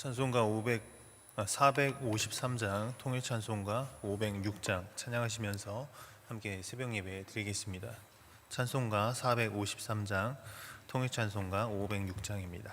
찬송가 500 아, 453장 통일 찬송가 506장 찬양하시면서 함께 새벽 예배 드리겠습니다. 찬송가 453장 통일 찬송가 506장입니다.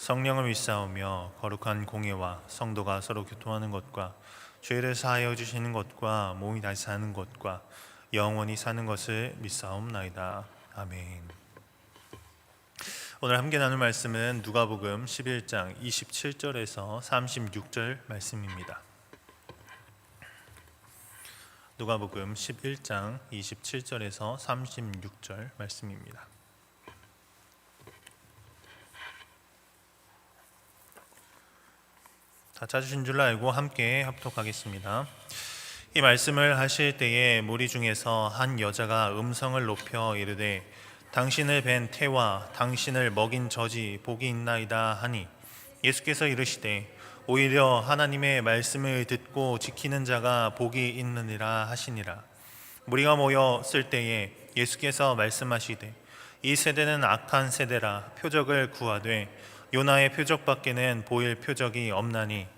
성령을 믿사오며 거룩한 공예와 성도가 서로 교통하는 것과 죄를 사하여 주시는 것과 몸이 다시 사는 것과 영원히 사는 것을 믿사옵나이다 아멘 오늘 함께 나눌 말씀은 누가복음 11장 27절에서 36절 말씀입니다. 누가복음 11장 27절에서 36절 말씀입니다. 다 찾으신 줄 알고 함께 합독하겠습니다. 이 말씀을 하실 때에 무리 중에서 한 여자가 음성을 높여 이르되 당신을 뵌 태와 당신을 먹인 저지 복이 있나이다 하니 예수께서 이르시되 오히려 하나님의 말씀을 듣고 지키는 자가 복이 있느니라 하시니라 무리가 모였을 때에 예수께서 말씀하시되 이 세대는 악한 세대라 표적을 구하되 요나의 표적밖에는 보일 표적이 없나니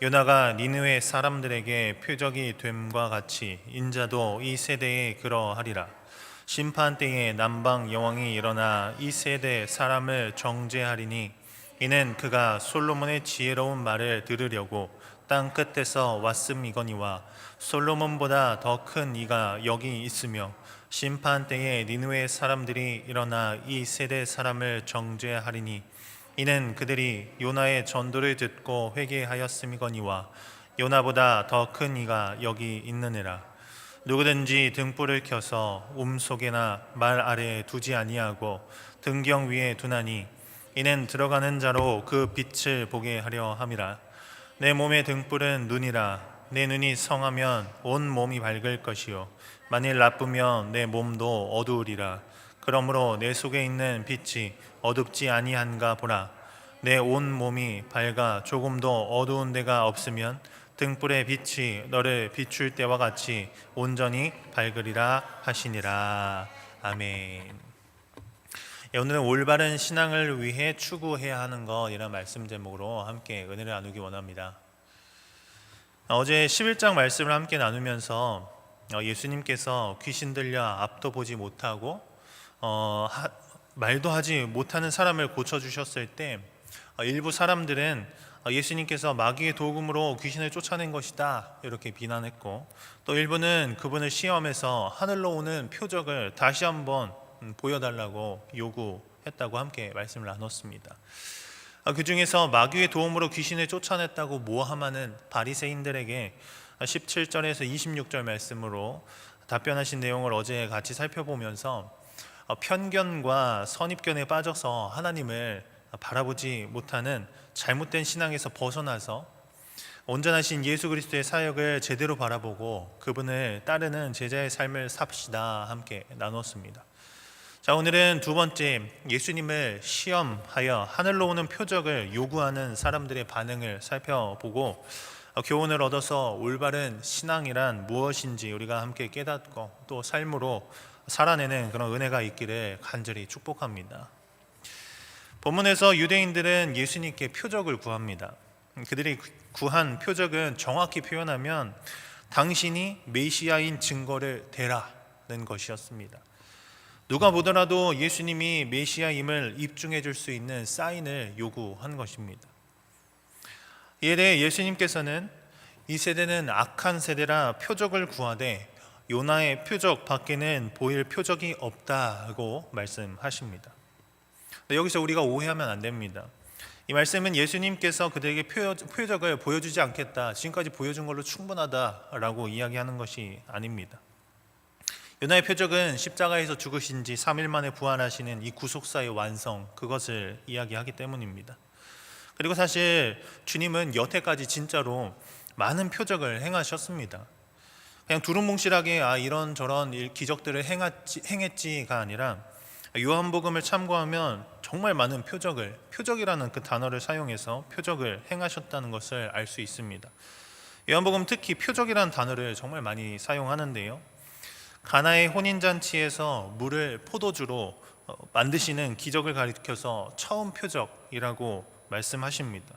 요나가 니느웨 사람들에게 표적이 됨과 같이 인자도 이 세대에 그러하리라. 심판 때에 남방 여왕이 일어나 이 세대 사람을 정죄하리니 이는 그가 솔로몬의 지혜로운 말을 들으려고 땅 끝에서 왔음이거니와 솔로몬보다 더 큰 이가 여기 있으며 심판 때에 니느웨 사람들이 일어나 이 세대 사람을 정죄하리니 이는 그들이 요나의 전도를 듣고 회개하였음이거니와 요나보다 더 큰 이가 여기 있느니라. 누구든지 등불을 켜서 움 속에나 말 아래에 두지 아니하고 등경 위에 두나니 이는 들어가는 자로 그 빛을 보게 하려 함이라. 내 몸의 등불은 눈이라. 내 눈이 성하면 온 몸이 밝을 것이요. 만일 나쁘면 내 몸도 어두우리라 그러므로 내 속에 있는 빛이 어둡지 아니한가 보라 내 온 몸이 밝아 조금도 어두운 데가 없으면 등불의 빛이 너를 비출 때와 같이 온전히 밝으리라 하시니라 아멘. 예, 오늘은 올바른 신앙을 위해 추구해야 하는 것 이런 말씀 제목으로 함께 은혜를 나누기 원합니다. 어, 어제 11장 말씀을 함께 나누면서 어, 예수님께서 귀신 들려 앞도 보지 못하고 어, 하, 말도 하지 못하는 사람을 고쳐 주셨을 때 어, 일부 사람들은 어, 예수님께서 마귀의 도금으로 귀신을 쫓아낸 것이다 이렇게 비난했고 또 일부는 그분을 시험해서 하늘로 오는 표적을 다시 한번 음, 보여달라고 요구했다고 함께 말씀을 나눴습니다. 아, 그 중에서 마귀의 도움으로 귀신을 쫓아냈다고 모함하는 바리새인들에게 17절에서 26절 말씀으로 답변하신 내용을 어제 같이 살펴보면서 어, 편견과 선입견에 빠져서 하나님을 바라보지 못하는 잘못된 신앙에서 벗어나서 온전하신 예수 그리스도의 사역을 제대로 바라보고 그분을 따르는 제자의 삶을 삽시다 함께 나눴습니다. 자, 오늘은 두 번째 예수님을 시험하여 하늘로 오는 표적을 요구하는 사람들의 반응을 살펴보고 어, 교훈을 얻어서 올바른 신앙이란 무엇인지 우리가 함께 깨닫고 또 삶으로 살아내는 그런 은혜가 있기를 간절히 축복합니다. 본문에서 유대인들은 예수님께 표적을 구합니다. 그들이 구한 표적은 정확히 표현하면 당신이 메시아인 증거를 대라는 것이었습니다. 누가 보더라도 예수님이 메시아임을 입증해 줄 수 있는 사인을 요구한 것입니다. 이에 대해 예수님께서는 이 세대는 악한 세대라 표적을 구하되 요나의 표적 밖에는 보일 표적이 없다고 말씀하십니다. 여기서 우리가 오해하면 안 됩니다. 이 말씀은 예수님께서 그들에게 표적을 보여주지 않겠다, 지금까지 보여준 걸로 충분하다라고 이야기하는 것이 아닙니다. 요나의 표적은 십자가에서 죽으신 지 3일 만에 부활하시는 이 구속사의 완성, 그것을 이야기하기 때문입니다. 그리고 사실 주님은 여태까지 진짜로 많은 표적을 행하셨습니다. 그냥 두루뭉실하게 아 이런 저런 기적들을 행했지, 행했지가 아니라 요한복음을 참고하면 정말 많은 표적을 표적이라는 그 단어를 사용해서 표적을 행하셨다는 것을 알 수 있습니다. 요한복음 특히 표적이라는 단어를 정말 많이 사용하는데요. 가나의 혼인 잔치에서 물을 포도주로 어, 만드시는 기적을 가리켜서 처음 표적이라고 말씀하십니다.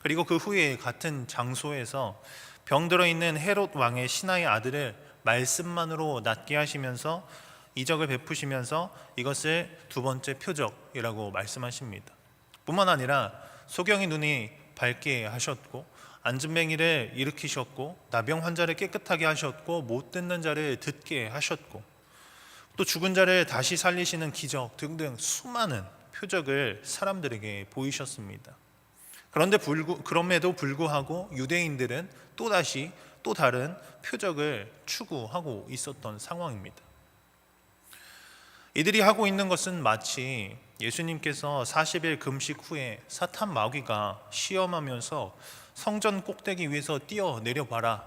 그리고 그 후에 같은 장소에서 병들어 있는 헤롯 왕의 신하의 아들을 말씀만으로 낫게 하시면서 이적을 베푸시면서 이것을 두 번째 표적이라고 말씀하십니다. 뿐만 아니라 소경의 눈이 밝게 하셨고 안진뱅이를 일으키셨고 나병 환자를 깨끗하게 하셨고 못 듣는 자를 듣게 하셨고 또 죽은 자를 다시 살리시는 기적 등등 수많은 표적을 사람들에게 보이셨습니다. 그런데 불구, 그럼에도 불구하고 유대인들은 또 다시 또 다른 표적을 추구하고 있었던 상황입니다. 이들이 하고 있는 것은 마치 예수님께서 40일 금식 후에 사탄 마귀가 시험하면서 성전 꼭대기 위에서 뛰어 내려 봐라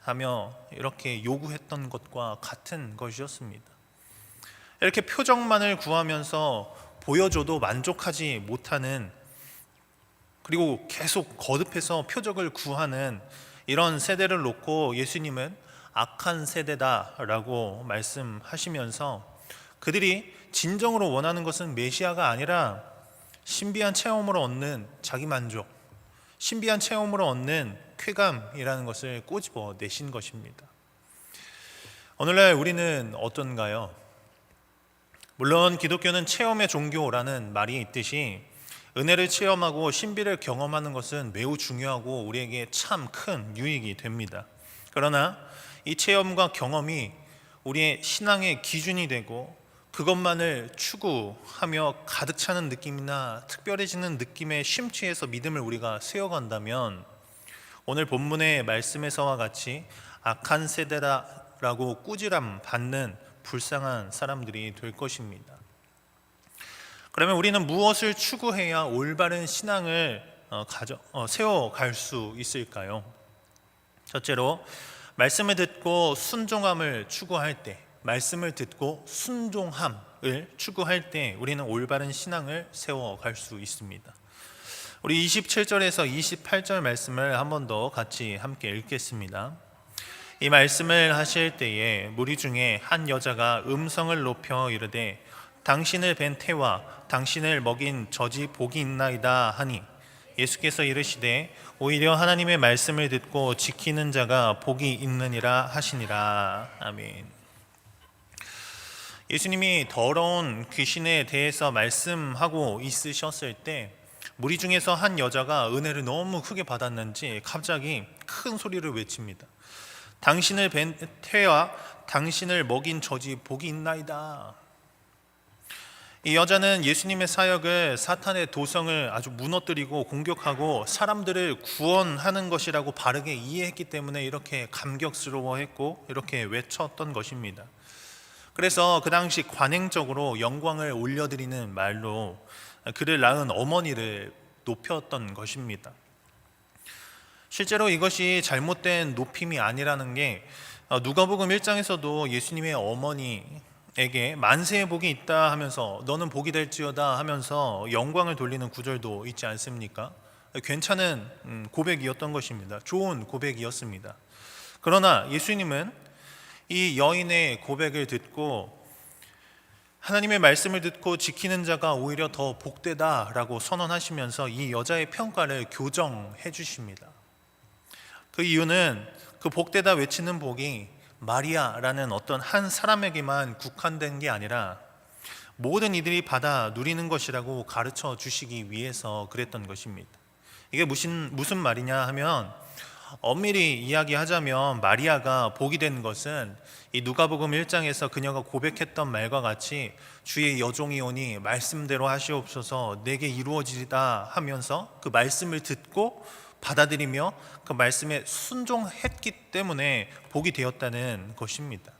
하며 이렇게 요구했던 것과 같은 것이었습니다. 이렇게 표정만을 구하면서 보여줘도 만족하지 못하는 그리고 계속 거듭해서 표적을 구하는 이런 세대를 놓고 예수님은 악한 세대다라고 말씀하시면서 그들이 진정으로 원하는 것은 메시아가 아니라 신비한 체험으로 얻는 자기 만족, 신비한 체험으로 얻는 쾌감이라는 것을 꼬집어 내신 것입니다. 오늘날 우리는 어떤가요? 물론 기독교는 체험의 종교라는 말이 있듯이 은혜를 체험하고 신비를 경험하는 것은 매우 중요하고 우리에게 참 큰 유익이 됩니다. 그러나 이 체험과 경험이 우리의 신앙의 기준이 되고 그것만을 추구하며 가득 차는 느낌이나 특별해지는 느낌에 심취해서 믿음을 우리가 세워간다면 오늘 본문의 말씀에서와 같이 악한 세대라고 꾸지람 받는 불쌍한 사람들이 될 것입니다. 그러면 우리는 무엇을 추구해야 올바른 신앙을 어, 가져 어, 세워 갈 수 있을까요? 첫째로 말씀을 듣고 순종함을 추구할 때, 말씀을 듣고 순종함을 추구할 때 우리는 올바른 신앙을 세워 갈 수 있습니다. 우리 27절에서 28절 말씀을 한 번 더 같이 함께 읽겠습니다. 이 말씀을 하실 때에 무리 중에 한 여자가 음성을 높여 이르되 당신을 뵌 태와 당신을 먹인 저지 복이 있나이다 하니 예수께서 이르시되 오히려 하나님의 말씀을 듣고 지키는 자가 복이 있느니라 하시니라 아멘. 예수님이 더러운 귀신에 대해서 말씀하고 있으셨을 때 무리 중에서 한 여자가 은혜를 너무 크게 받았는지 갑자기 큰 소리를 외칩니다. 당신을 뵌 태와 당신을 먹인 저지 복이 있나이다. 이 여자는 예수님의 사역을 사탄의 도성을 아주 무너뜨리고 공격하고 사람들을 구원하는 것이라고 바르게 이해했기 때문에 이렇게 감격스러워했고 이렇게 외쳤던 것입니다. 그래서 그 당시 관행적으로 영광을 올려드리는 말로 그를 낳은 어머니를 높였던 것입니다. 실제로 이것이 잘못된 높임이 아니라는 게 어, 누가복음 1장에서도 예수님의 어머니 에게 만세의 복이 있다 하면서 너는 복이 될지어다 하면서 영광을 돌리는 구절도 있지 않습니까? 괜찮은 음, 고백이었던 것입니다. 좋은 고백이었습니다. 그러나 예수님은 이 여인의 고백을 듣고 하나님의 말씀을 듣고 지키는 자가 오히려 더 복되다라고 선언하시면서 이 여자의 평가를 교정해 주십니다. 그 이유는 그 복되다 외치는 복이 마리아라는 어떤 한 사람에게만 국한된 게 아니라 모든 이들이 받아 누리는 것이라고 가르쳐 주시기 위해서 그랬던 것입니다. 이게 무슨 무슨 말이냐 하면 엄밀히 이야기하자면 마리아가 복이 된 것은 이 누가복음 1장에서 그녀가 고백했던 말과 같이 주의 여종이 오니 말씀대로 하시옵소서 내게 이루어지리다 하면서 그 말씀을 듣고 받아들이며 그 말씀에 순종했기 때문에 복이 되었다는 것입니다.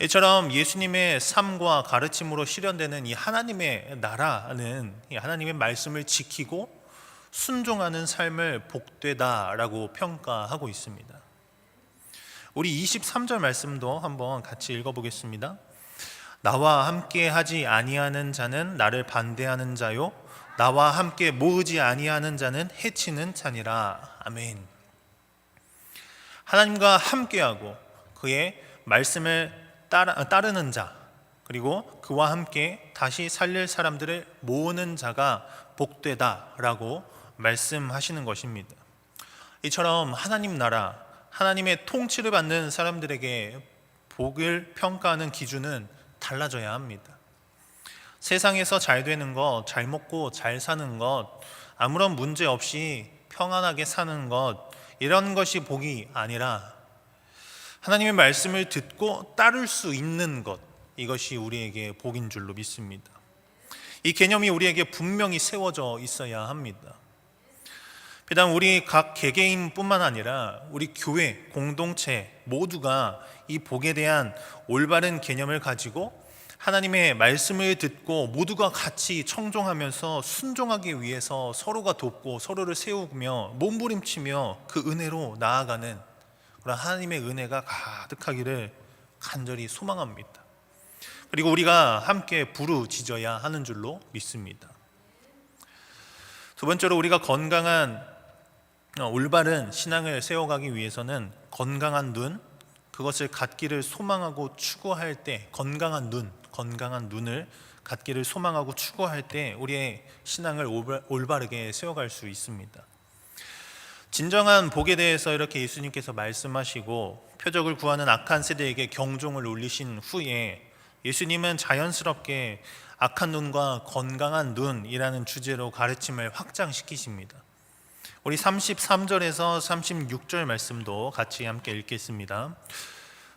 이처럼 예수님의 삶과 가르침으로 실현되는 이 하나님의 나라는 이 하나님의 말씀을 지키고 순종하는 삶을 복되다라고 평가하고 있습니다. 우리 23절 말씀도 한번 같이 읽어보겠습니다. 나와 함께 하지 아니하는 자는 나를 반대하는 자요 나와 함께 모으지 아니하는 자는 해치는 자니라. 아멘. 하나님과 함께하고 그의 말씀을 따르는 자 그리고 그와 함께 다시 살릴 사람들을 모으는 자가 복되다라고 말씀하시는 것입니다. 이처럼 하나님 나라, 하나님의 통치를 받는 사람들에게 복을 평가하는 기준은 달라져야 합니다. 세상에서 잘 되는 것, 잘 먹고 잘 사는 것, 아무런 문제 없이 평안하게 사는 것, 이런 것이 복이 아니라 하나님의 말씀을 듣고 따를 수 있는 것, 이것이 우리에게 복인 줄로 믿습니다. 이 개념이 우리에게 분명히 세워져 있어야 합니다. 비단 우리 각 개개인뿐만 아니라 우리 교회 공동체 모두가 이 복에 대한 올바른 개념을 가지고 하나님의 말씀을 듣고 모두가 같이 청종하면서 순종하기 위해서 서로가 돕고 서로를 세우며 몸부림치며 그 은혜로 나아가는 그런 하나님의 은혜가 가득하기를 간절히 소망합니다. 그리고 우리가 함께 부르짖어야 하는 줄로 믿습니다. 두 번째로 우리가 건강한 어, 올바른 신앙을 세워가기 위해서는 건강한 눈, 그것을 갖기를 소망하고 추구할 때 건강한 눈, 건강한 눈을 갖기를 소망하고 추구할 때 우리의 신앙을 올바르게 세워갈 수 있습니다. 진정한 복에 대해서 이렇게 예수님께서 말씀하시고 표적을 구하는 악한 세대에게 경종을 울리신 후에 예수님은 자연스럽게 악한 눈과 건강한 눈이라는 주제로 가르침을 확장시키십니다. 우리 33절에서 36절 말씀도 같이 함께 읽겠습니다.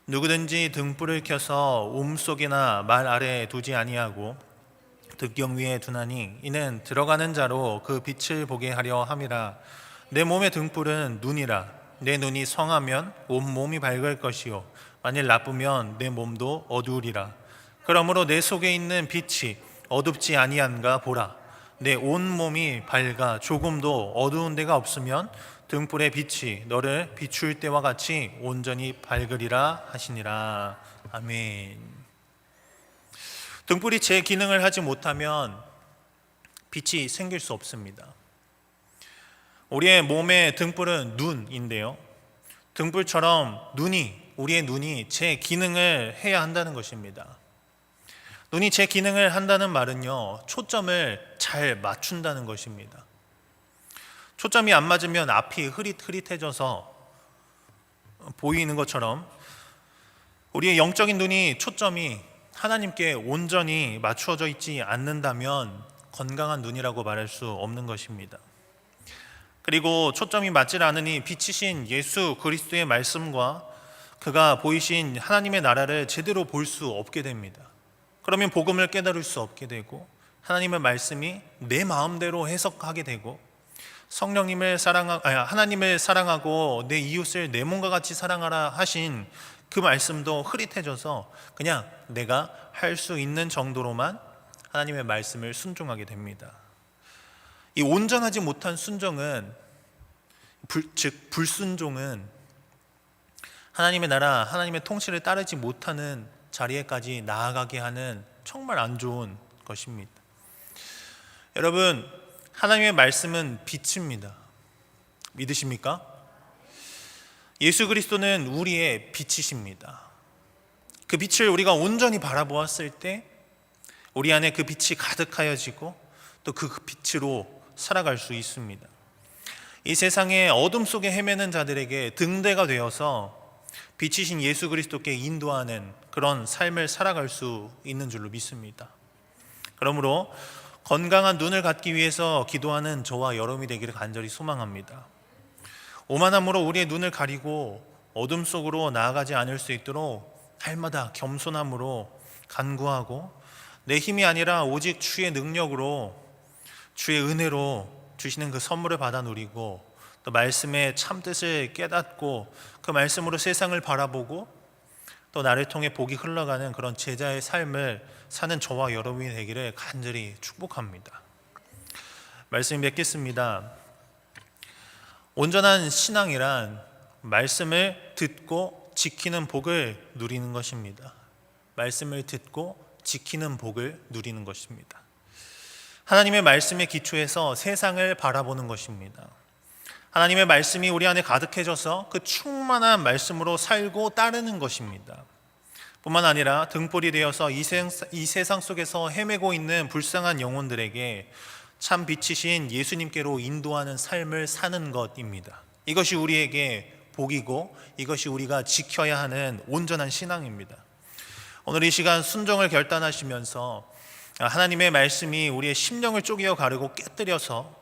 누구든지 등불을 켜서 옴 속이나 말 아래에 두지 아니하고 득경 위에 두나니 이는 들어가는 자로 그 빛을 보게 하려 함이라. 내 몸의 등불은 눈이라. 내 눈이 성하면 온 몸이 밝을 것이요. 만일 나쁘면 내 몸도 어두우리라. 그러므로 내 속에 있는 빛이 어둡지 아니한가 보라. 내 온 몸이 밝아 조금도 어두운 데가 없으면 등불의 빛이 너를 비출 때와 같이 온전히 밝으리라 하시니라. 아멘. 등불이 제 기능을 하지 못하면 빛이 생길 수 없습니다. 우리의 몸의 등불은 눈인데요. 등불처럼 눈이 우리의 눈이 제 기능을 해야 한다는 것입니다. 눈이 제 기능을 한다는 말은요, 초점을 잘 맞춘다는 것입니다. 초점이 안 맞으면 앞이 흐릿흐릿해져서 보이는 것처럼 우리의 영적인 눈이 초점이 하나님께 온전히 맞추어져 있지 않는다면 건강한 눈이라고 말할 수 없는 것입니다. 그리고 초점이 맞질 않으니 빛이신 예수 그리스도의 말씀과 그가 보이신 하나님의 나라를 제대로 볼 수 없게 됩니다. 그러면 복음을 깨달을 수 없게 되고 하나님의 말씀이 내 마음대로 해석하게 되고 성령님을 사랑하 아니, 하나님을 사랑하고 내 이웃을 내 몸과 같이 사랑하라 하신 그 말씀도 흐릿해져서 그냥 내가 할 수 있는 정도로만 하나님의 말씀을 순종하게 됩니다. 이 온전하지 못한 순종은 불, 즉 불순종은 하나님의 나라, 하나님의 통치를 따르지 못하는 자리에까지 나아가게 하는 정말 안 좋은 것입니다. 여러분, 하나님의 말씀은 빛입니다. 믿으십니까? 예수 그리스도는 우리의 빛이십니다. 그 빛을 우리가 온전히 바라보았을 때 우리 안에 그 빛이 가득하여지고 또 그 빛으로 살아갈 수 있습니다. 이 세상의 어둠 속에 헤매는 자들에게 등대가 되어서 빛이신 예수 그리스도께 인도하는 그런 삶을 살아갈 수 있는 줄로 믿습니다. 그러므로 건강한 눈을 갖기 위해서 기도하는 저와 여러분이 되기를 간절히 소망합니다. 오만함으로 우리의 눈을 가리고 어둠 속으로 나아가지 않을 수 있도록 날마다 겸손함으로 간구하고 내 힘이 아니라 오직 주의 능력으로 주의 은혜로 주시는 그 선물을 받아 누리고 또 말씀의 참뜻을 깨닫고 그 말씀으로 세상을 바라보고 또 나를 통해 복이 흘러가는 그런 제자의 삶을 사는 저와 여러분이 되기를 간절히 축복합니다. 말씀 뵙겠습니다. 온전한 신앙이란 말씀을 듣고 지키는 복을 누리는 것입니다. 말씀을 듣고 지키는 복을 누리는 것입니다. 하나님의 말씀에 기초해서 세상을 바라보는 것입니다. 하나님의 말씀이 우리 안에 가득해져서 그 충만한 말씀으로 살고 따르는 것입니다. 뿐만 아니라 등불이 되어서 이 세상 속에서 헤매고 있는 불쌍한 영혼들에게 참 빛이신 예수님께로 인도하는 삶을 사는 것입니다. 이것이 우리에게 복이고 이것이 우리가 지켜야 하는 온전한 신앙입니다. 오늘 이 시간 순종을 결단하시면서 하나님의 말씀이 우리의 심령을 쪼개어 가르고 깨뜨려서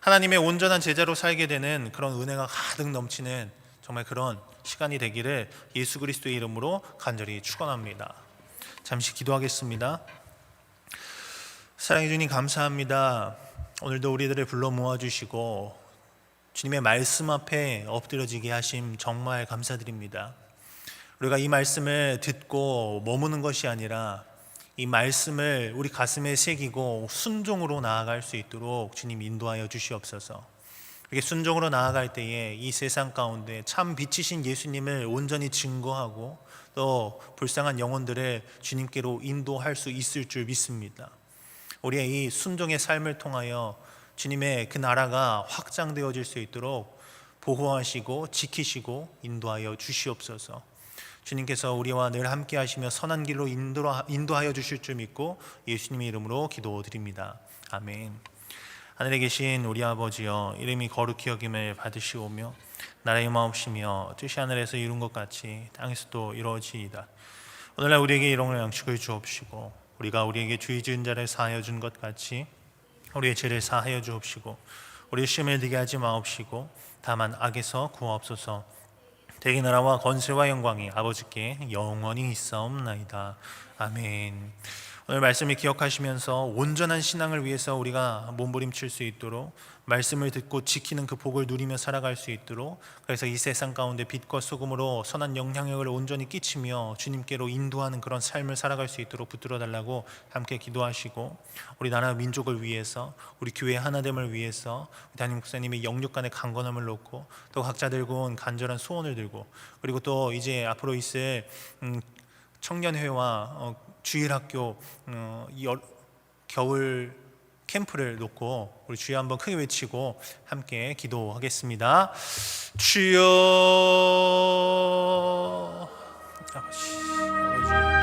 하나님의 온전한 제자로 살게 되는 그런 은혜가 가득 넘치는 정말 그런 시간이 되기를 예수 그리스도의 이름으로 간절히 축원합니다. 잠시 기도하겠습니다. 사랑해 주님 감사합니다. 오늘도 우리들을 불러 모아 주시고 주님의 말씀 앞에 엎드려지게 하심 정말 감사드립니다. 우리가 이 말씀을 듣고 머무는 것이 아니라 이 말씀을 우리 가슴에 새기고 순종으로 나아갈 수 있도록 주님 인도하여 주시옵소서. 이렇게 순종으로 나아갈 때에 이 세상 가운데 참 빛이신 예수님을 온전히 증거하고 또 불쌍한 영혼들을 주님께로 인도할 수 있을 줄 믿습니다. 우리의 이 순종의 삶을 통하여 주님의 그 나라가 확장되어질 수 있도록 보호하시고 지키시고 인도하여 주시옵소서. 주님께서 우리와 늘 함께 하시며 선한 길로 인도하여 주실 줄 믿고 예수님의 이름으로 기도드립니다. 아멘. 하늘에 계신 우리 아버지여 이름이 거룩히 여김을 받으시오며 나라의 마옵시며 뜻이 하늘에서 이룬 것 같이 땅에서도 이루어지이다. 오늘날 우리에게 일용할 양식을 주옵시고 우리가 우리에게 주의 지은 자를 사하여 준 것 같이 우리의 죄를 사하여 주옵시고 우리 시험에 들게 하지 마옵시고 다만 악에서 구하옵소서 대기 나라와 건세와 영광이 아버지께 영원히 있사옵나이다. 아멘. 오늘 말씀을 기억하시면서 온전한 신앙을 위해서 우리가 몸부림칠 수 있도록 말씀을 듣고 지키는 그 복을 누리며 살아갈 수 있도록 그래서 이 세상 가운데 빛과 소금으로 선한 영향력을 온전히 끼치며 주님께로 인도하는 그런 삶을 살아갈 수 있도록 붙들어 달라고 함께 기도하시고 우리 나라 민족을 위해서 우리 교회 하나됨을 위해서 담임 목사님이 영육 간의 강건함을 놓고 또 각자 들고 온 간절한 소원을 들고 그리고 또 이제 앞으로 있을 음, 청년회와 어, 주일학교 어, 겨울 캠프를 놓고 우리 주여 한번 크게 외치고 함께 기도하겠습니다. 주여 아버지